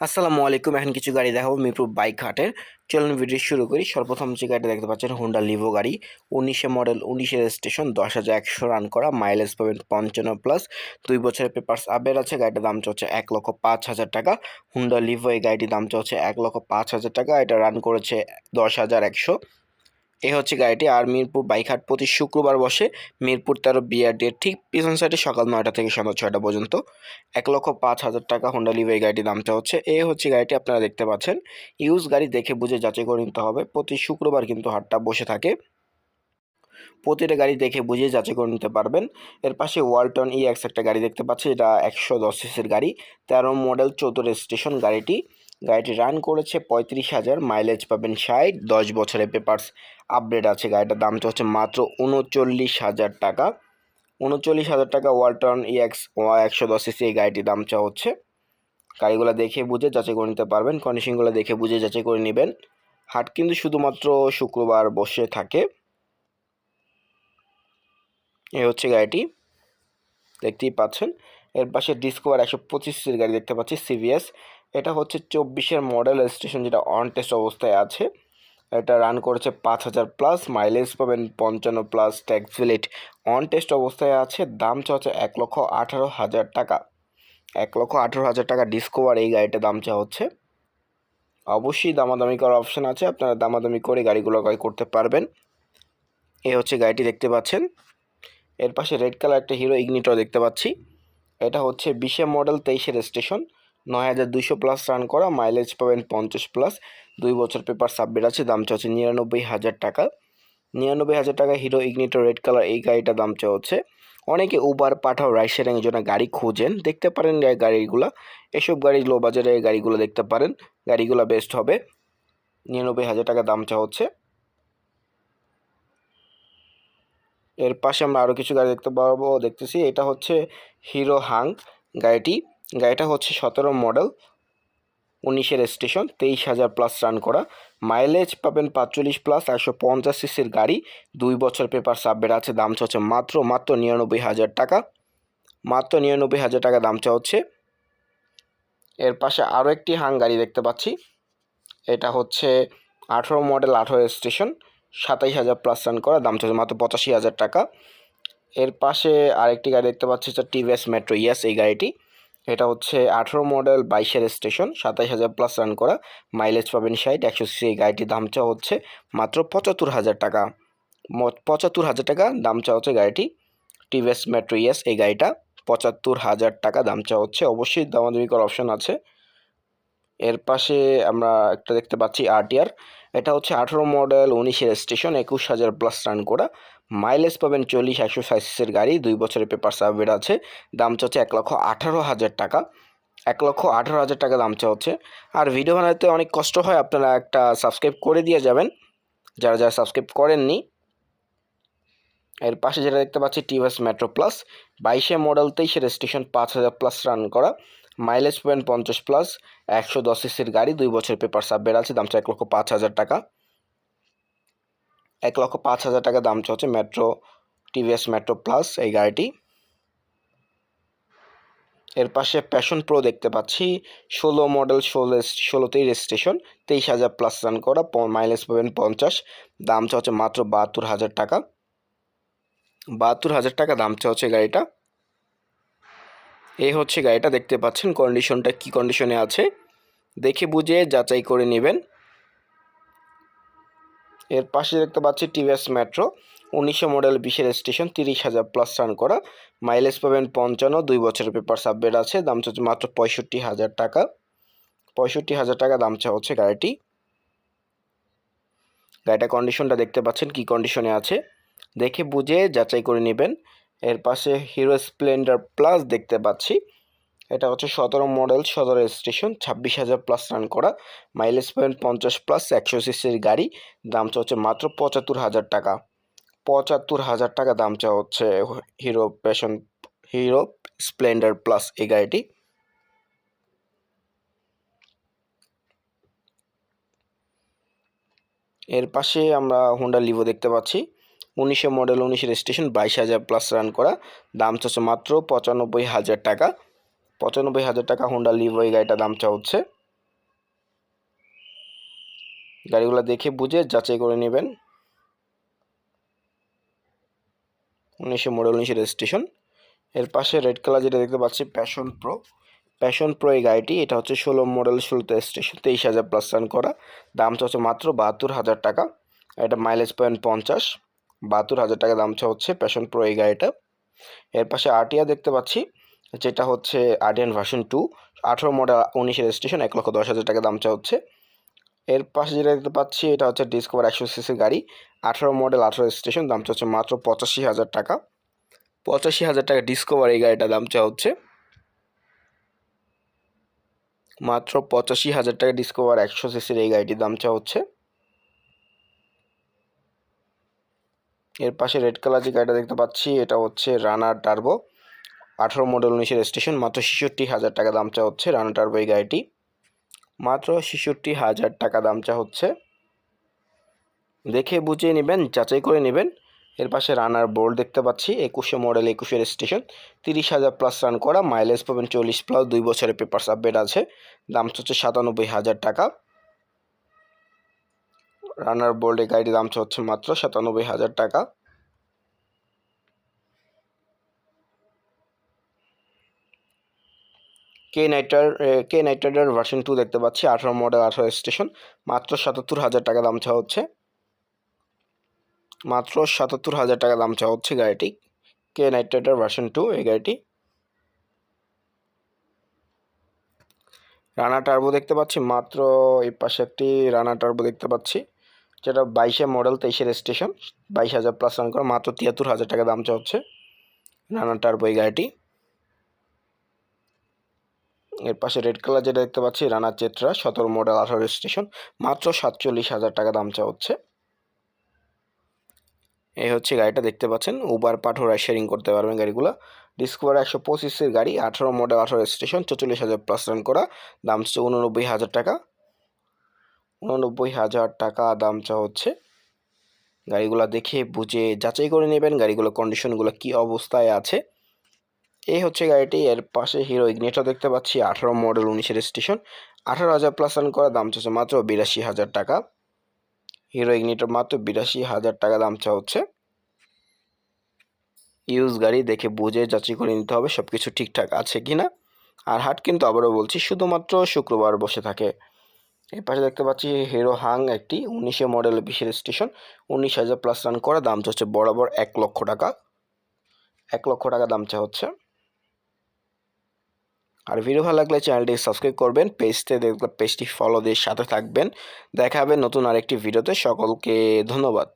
আসসালামু আলাইকুম। এখন কিছু গাড়ি দেখাবো মিরপুর বাইক ঘাটের। চলুন ভিডিও শুরু করি। সর্বপ্রথম যে গাড়িটা দেখতে পাচ্ছেন হোন্ডা লিভো গাড়ি। উনিশে মডেল উনিশের স্টেশন দশ হাজার একশো রান করা মাইলেজ পাবেন পঞ্চান্ন প্লাস দুই বছরের পেপার্স আপডেট আছে, গাড়িটার দাম চলছে এক লক্ষ পাঁচ হাজার টাকা। হুন্ডা লিভো এই গাড়িটির দাম চলছে এক লক্ষ পাঁচ হাজার টাকা। এটা রান করেছে দশ হাজার একশো। এ হচ্ছে গাড়িটি আর মিরপুর বাইকহাট প্রতি শুক্রবার বসে মিরপুর তেরো বিআরডির ঠিক পিছন সাইডে সকাল নয়টা থেকে সন্ধ্যা ছয়টা পর্যন্ত। এক লক্ষ পাঁচ হাজার টাকা হোন্ডা লিভ এই গাড়িটির দামটা হচ্ছে। এ হচ্ছে গাড়িটি আপনারা দেখতে পাচ্ছেন। ইউজ গাড়ি দেখে বুঝে যাচাই করে নিতে হবে। প্রতি শুক্রবার কিন্তু হাটটা বসে থাকে। প্রতিটা গাড়ি দেখে বুঝে যাচাই করে নিতে পারবেন। এর পাশে ওয়ালটন ই এক্স একটা গাড়ি দেখতে পাচ্ছি এটা একশো দশ সিসির গাড়ি। তেরো মডেল চৌদ্দ রেজিস্ট্রেশন গাড়িটি। গাড়িটি রান করেছে পঁয়ত্রিশ হাজার মাইলেজ পাবেন ষাট, দশ বছরের পেপার্স আপডেট আছে। গাড়িটার দামটা হচ্ছে মাত্র উনচল্লিশ হাজার টাকা। উনচল্লিশ হাজার টাকা ওয়ালটন ই এক্স একশো দশ সিসি এই গাড়িটির দামটা হচ্ছে। গাড়িগুলো দেখে বুঝে যাচাই করে নিতে পারবেন। কন্ডিশনগুলো দেখে বুঝে যাচাই করে নেবেন। হাট কিন্তু শুধুমাত্র শুক্রবার বসে থাকে। এই হচ্ছে গাড়িটি। দেখতেই পাচ্ছেন। এর পাশে ডিসকভার একশো পঁচিশের গাড়ি দেখতে পাচ্ছি সিভিএস এটা হচ্ছে চব্বিশের মডেল স্টেশন যেটা অন টেস্ট অবস্থায় আছে। এটা রান করেছে পাঁচ হাজার প্লাস মাইলেজ পাবেন পঞ্চান্ন plus tax valid on test অবস্থায় আছে, দাম হচ্ছে এক লক্ষ আঠারো হাজার টাকা। এক লক্ষ আঠারো হাজার টাকা ডিসকভার এই গাড়িটার দাম চা হচ্ছে। অবশ্যই দামাদামি করার অপশান আছে, আপনারা দামাদামি করে গাড়িগুলো ক্রয় করতে পারবেন। এই হচ্ছে গাড়িটি দেখতে পাচ্ছেন। এর পাশে রেড কালার একটা হিরো ইগনিটর দেখতে পাচ্ছি। এটা হচ্ছে বিশে মডেল তেইশের স্টেশন নয় হাজার দুশো প্লাস রান করা মাইলেজ পাবেন পঞ্চাশ প্লাস দুই বছর পেপার সাবমিট আছে, দাম চাচ্ছে নিরানব্বই হাজার টাকা। নিরানব্বই হাজার টাকা হিরো ইগনিটর রেড কালার এই গাড়িটা দাম চাচ্ছে অনেকে উবার পাঠাও শেয়ারিংয়ের জন্য গাড়ি খুঁজেন, দেখতে পারেন গাড়িগুলো। এসব গাড়ি লো বাজারে এই গাড়িগুলো দেখতে পারেন, গাড়িগুলো বেস্ট হবে। নিরানব্বই হাজার টাকা দাম চা হচ্ছে। এর পাশে আমরা আরও কিছু গাড়ি দেখতে পারব দেখতেছি, এটা হচ্ছে হিরো হাং গাড়িটি। গাড়িটা হচ্ছে সতেরো মডেল, উনিশের স্টেশন, তেইশ হাজার প্লাস রান করা। মাইলেজ পাবেন পাঁচচল্লিশ প্লাস একশো পঞ্চাশ সিসির গাড়ি। দুই বছর পেপার সাবমিট আছে, দাম হচ্ছে মাত্র মাত্র নিরানব্বই হাজার টাকা। মাত্র নিরানব্বই হাজার টাকা দাম চা হচ্ছে এর পাশে আরও একটি হাং গাড়ি দেখতে পাচ্ছি। এটা হচ্ছে আঠেরো মডেল, আঠেরো স্টেশন, সাতাইশ হাজার প্লাস রান করা, দাম চলছে মাত্র পঁচাশি হাজার টাকা। এর পাশে আরেকটি গাড়ি দেখতে পাচ্ছি টিভিএস মেট্রো ইয়াস এই গাড়িটি। এটা হচ্ছে আঠেরো মডেল, বাইশের স্টেশন সাতাইশ হাজার প্লাস রান করা। মাইলেজ পাবেন ষাট, একশো এই গাড়িটির দাম চাওয়া হচ্ছে মাত্র পঁচাত্তর হাজার টাকা। পঁচাত্তর হাজার টাকা দাম চাওয়া হচ্ছে গাড়িটি। টিভিএস মেট্রো ইয়াস এই গাড়িটা পঁচাত্তর হাজার টাকা দাম চাওয়া হচ্ছে। অবশ্যই দামাদামি করার অপশন আছে। এর পাশে আমরা একটা দেখতে পাচ্ছি আরটিআর এটা হচ্ছে আঠেরো মডেল, উনিশের স্টেশন একুশ হাজার প্লাস রান করা। মাইলেজ পাবেন চল্লিশ একশো সাইসিসের গাড়ি, দুই বছরের পেপার সার্ভেট আছে, দাম চাচ্ছে এক লক্ষ আঠারো হাজার টাকা। এক লক্ষ আঠারো হাজার টাকা দাম চা হচ্ছে আর ভিডিও বানাতে অনেক কষ্ট হয়, আপনারা একটা সাবস্ক্রাইব করে দিয়ে যাবেন। যারা যারা সাবস্ক্রাইব করেননি, এর পাশে যেটা দেখতে পাচ্ছি টিভিএস মেট্রো প্লাস বাইশে মডেল তেইশের স্টেশন পাঁচ হাজার প্লাস রান করা। মাইলেজ পাবেন পঞ্চাশ প্লাস একশো দশ সিসির গাড়ি, দুই বছর পেপার সাববের আছে দামটা এক লক্ষ পাঁচ হাজার টাকা। এক লক্ষ পাঁচ হাজার টাকা দাম হচ্ছে মেট্রো টিভিএস মেট্রো প্লাস এই গাড়িটি। এর পাশে প্যাশন প্রো দেখতে পাচ্ছি। ষোলো মডেল ষোলো ষোলোতেই রেজিস্ট্রেশন তেইশ হাজার প্লাস রান করা মাইলেজ পাবেন পঞ্চাশ। দাম হচ্ছে মাত্র বাহাত্তর হাজার টাকা। বাহাত্তর হাজার টাকা দাম হচ্ছে গাড়িটা। এই হচ্ছে গাড়িটা, দেখতে পাচ্ছেন কন্ডিশনটা কি কন্ডিশনে আছে। দেখে বুঝে যাচাই করে নেবেন। এর পাশে দেখতে পাচ্ছি টিভিএস মেট্রো উনিশশো মডেল বিশের স্টেশন তিরিশ হাজার প্লাস রান করা। মাইলেজ পাবেন পঞ্চান্ন, দুই বছরের পেপার সাবমিট আছে, দাম হচ্ছে মাত্র পঁয়ষট্টি হাজার টাকা। পঁয়ষট্টি হাজার টাকা দাম চা হচ্ছে গাড়িটি। গাড়িটা কন্ডিশনটা দেখতে পাচ্ছেন, কি কন্ডিশনে আছে? দেখে বুঝে যাচাই করে নেবেন। এর পাশে হিরো স্প্লেন্ডার প্লাস দেখতে পাচ্ছি। এটা হচ্ছে সতেরো মডেল সদর স্টেশন ছাব্বিশ হাজার প্লাস রান করা। মাইলেজ পয়েন্ট পঞ্চাশ প্লাস একশো সিসির গাড়ি। দাম হচ্ছে মাত্র পঁচাত্তর হাজার টাকা। পঁচাত্তর হাজার টাকা দাম চা হচ্ছে Hero Passion Hero Splendor plus এই গাড়িটি। এর পাশে আমরা হোন্ডা লিভো দেখতে পাচ্ছি। উনিশে মডেল উনিশের স্টেশন বাইশ হাজার প্লাস রান করা। দাম চাচ্ছে মাত্র পঁচানব্বই হাজার টাকা। পঁচানব্বই হাজার টাকা হোন্ডা লিভো এই গাড়িটার দাম চা হচ্ছে গাড়িগুলো দেখে বুঝে যাচাই করে নেবেন। উনিশশো মডেল, উনিশশো রেজিস্ট্রেশন। এর পাশে রেড কালার যেটা দেখতে পাচ্ছি প্যাশন প্রো প্যাশন প্রো এই গাড়িটি, এটা হচ্ছে ষোলো মডেল, ষোলোতে স্টেশন তেইশ হাজার প্লাস রান করা। দাম হচ্ছে মাত্র বাহাত্তর হাজার টাকা। এটা মাইলেজ পয়েন্ট পঞ্চাশ। বাহাত্তর হাজার টাকা দাম হচ্ছে প্যাশন প্রো এই গাড়িটা। এর পাশে আরটিআর দেখতে পাচ্ছি। যেটা হচ্ছে আরডিয়ান ভার্সন টু আঠেরো মডেল উনিশের রেজিস্ট্রেশন এক লক্ষ দশ হাজার টাকা দাম হচ্ছে। এর পাশে যেটা দেখতে পাচ্ছি, এটা হচ্ছে ডিসকভার একশো সিসির গাড়ি, আঠেরো মডেল, আঠেরো স্টেশন দাম হচ্ছে মাত্র পঁচাশি হাজার টাকা। পঁচাশি হাজার টাকা ডিসকভার এই গাড়িটার দাম চা হচ্ছে। মাত্র পঁচাশি হাজার টাকা ডিসকভার একশো সিসির এই গাড়িটির দাম চা হচ্ছে। এর পাশে রেড কালার যে গাড়িটা দেখতে পাচ্ছি, এটা হচ্ছে রানার টার্বো আঠারো মডেল উনিশের স্টেশন মাত্র ছেষট্টি হাজার টাকা দাম চা হচ্ছে রানার টার্বো এই গাড়িটি। মাত্র ছেষট্টি হাজার টাকা দাম চা হচ্ছে। দেখে বুঝিয়ে নেবেন, যাচাই করে নেবেন। এর পাশে রানার বোর্ড দেখতে পাচ্ছি, একুশে মডেল একুশের স্টেশন তিরিশ হাজার প্লাস রান করা মাইলেজ পাবেন চল্লিশ প্লাস দুই বছরের পেপার আপডেট আছে। দাম হচ্ছে সাতানব্বই হাজার টাকা। রানার বোল্ডে গাড়ির দাম হচ্ছে মাত্র সাতানব্বই হাজার টাকা। K nighter K nighter version two দেখতে পাচ্ছি, আঠারো মডেল আঠারো স্টেশন মাত্র সাতাত্তর হাজার টাকা দাম চাওয়া হচ্ছে। মাত্র সাতাত্তর হাজার টাকা দাম চাওয়া হচ্ছে গাড়িটি। কে নাইট রাইডার ভার্সন টু এই গাড়িটি। রানা টার্বো দেখতে পাচ্ছি, মাত্র এই পাশে একটি রানা টার্বো দেখতে পাচ্ছি, যেটা বাইশে মডেল তেইশের স্টেশন বাইশ হাজার প্লাস রান করা, মাত্র তিয়াত্তর হাজার টাকা দাম চাওয়া চাচ্ছে রানা টার্বো এই গাড়িটি। এর পাশে রেড কালার যেটা দেখতে পাচ্ছি, রানা চেত্রা, সতেরো মডেল আঠারো স্টেশন মাত্র সাতচল্লিশ হাজার টাকা দাম চা হচ্ছে। এই হচ্ছে গাড়িটা, দেখতে পাচ্ছেন উবার পাঠোরা শেয়ারিং করতে পারবেন গাড়িগুলো। ডিসকভার একশো পঁচিশের গাড়ি, আঠারো মডেল আঠারো স্টেশন চল্লিশ হাজার প্লাস রান করা, দাম হচ্ছে উননব্বই হাজার টাকা। উননব্বই হাজার টাকা দাম চা হচ্ছে। গাড়িগুলো দেখে বুঝে যাচাই করে নেবেন গাড়িগুলো কন্ডিশনগুলো কি অবস্থায় আছে। এই হচ্ছে গাড়িটি, এর পাশে হিরো ইগনেটও দেখতে পাচ্ছি, আঠারো মডেল উনিশের স্টেশন। আঠারো হাজার প্লাস রান করা দাম চাচ্ছে মাত্র বিরাশি হাজার টাকা। হিরো ইগনিটর মাত্র বিরাশি হাজার টাকা দাম চা হচ্ছে ইউজ গাড়ি দেখে বুঝে যাচাই করে নিতে হবে সব কিছু ঠিকঠাক আছে কি না আর হাট কিন্তু আবারও বলছি, শুধুমাত্র শুক্রবার বসে থাকে। এই পাশে দেখতে পাচ্ছি হিরো হাং একটি উনিশে মডেল বিশের স্টেশন। উনিশ হাজার প্লাস রান করা দাম হচ্ছে বরাবর এক লক্ষ টাকা। এক লক্ষ টাকা দাম চা হচ্ছে আর ভিডিও ভালো লাগলে চ্যানেলটি সাবস্ক্রাইব করবেন পেজতে দেখলে পেজটি ফলো দিয়ে সাথে থাকবেন। দেখা হবে নতুন আরেকটি ভিডিওতে সকলকে ধন্যবাদ।